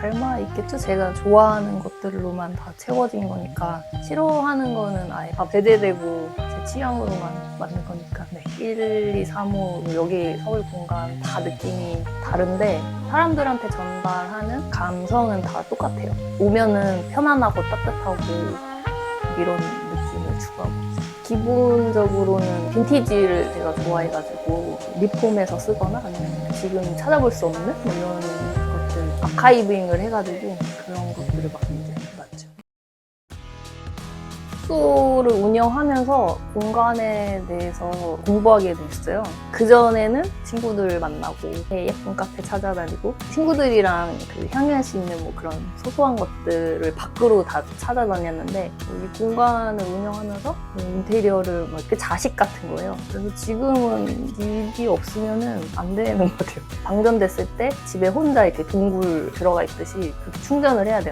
닮아 있겠죠? 제가 좋아하는 것들로만 다 채워진 거니까 싫어하는 거는 아예 다 배제되고 제 취향으로만 만든 거니까 네. 1, 2, 3, 5 여기 서울 공간 다 느낌이 다른데 사람들한테 전달하는 감성은 다 똑같아요. 오면은 편안하고 따뜻하고 이런 느낌을 있어요. 기본적으로는 빈티지를 제가 좋아해가지고 리폼에서 쓰거나 아니면 지금 찾아볼 수 없는 뭐 이런 아카이빙을 해가지고 그런 것들을 막. 숙소를 운영하면서 공간에 대해서 공부하게 됐어요. 그전에는 친구들 만나고 예쁜 카페 찾아다니고 친구들이랑 그 향유할 수 있는 뭐 그런 소소한 것들을 밖으로 다 찾아다녔는데 이 공간을 운영하면서 인테리어를 막 이렇게 자식 같은 거예요. 그래서 지금은 일이 없으면은 안 되는 것 같아요. 방전됐을 때 집에 혼자 이렇게 동굴 들어가 있듯이 그렇게 충전을 해야 돼요.